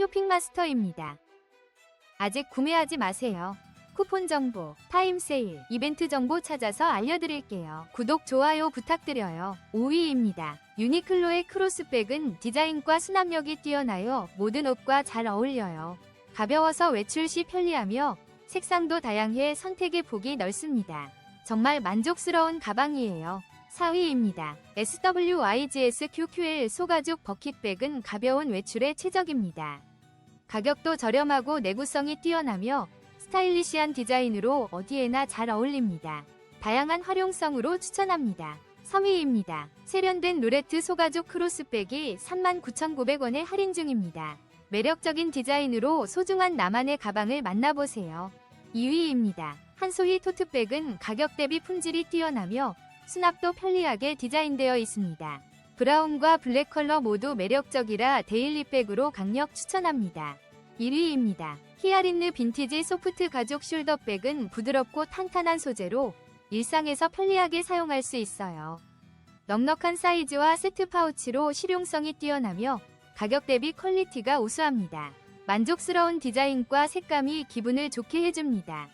쇼핑마스터입니다. 아직 구매하지 마세요. 쿠폰 정보, 타임 세일, 이벤트 정보 찾아서 알려드릴게요. 구독, 좋아요 부탁드려요. 5위입니다. 유니클로의 크로스백은 디자인과 수납력이 뛰어나요. 모든 옷과 잘 어울려요. 가벼워서 외출 시 편리하며 색상도 다양해 선택의 폭이 넓습니다. 정말 만족스러운 가방이에요. 4위입니다. SWYGS QQL 소가죽 버킷백은 가벼운 외출에 최적입니다. 가격도 저렴하고 내구성이 뛰어나며 스타일리시한 디자인으로 어디에나 잘 어울립니다. 다양한 활용성으로 추천합니다. 3위입니다. 세련된 로레트 소가죽 크로스백이 39,900원에 할인 중입니다. 매력적인 디자인으로 소중한 나만의 가방을 만나보세요. 2위입니다. 한소희 토트백은 가격 대비 품질이 뛰어나며 수납도 편리하게 디자인되어 있습니다. 브라운과 블랙 컬러 모두 매력적이라 데일리백으로 강력 추천합니다. 1위입니다. 히아린느 빈티지 소프트 가죽 숄더백은 부드럽고 탄탄한 소재로 일상에서 편리하게 사용할 수 있어요. 넉넉한 사이즈와 세트 파우치로 실용성이 뛰어나며 가격 대비 퀄리티가 우수합니다. 만족스러운 디자인과 색감이 기분을 좋게 해줍니다.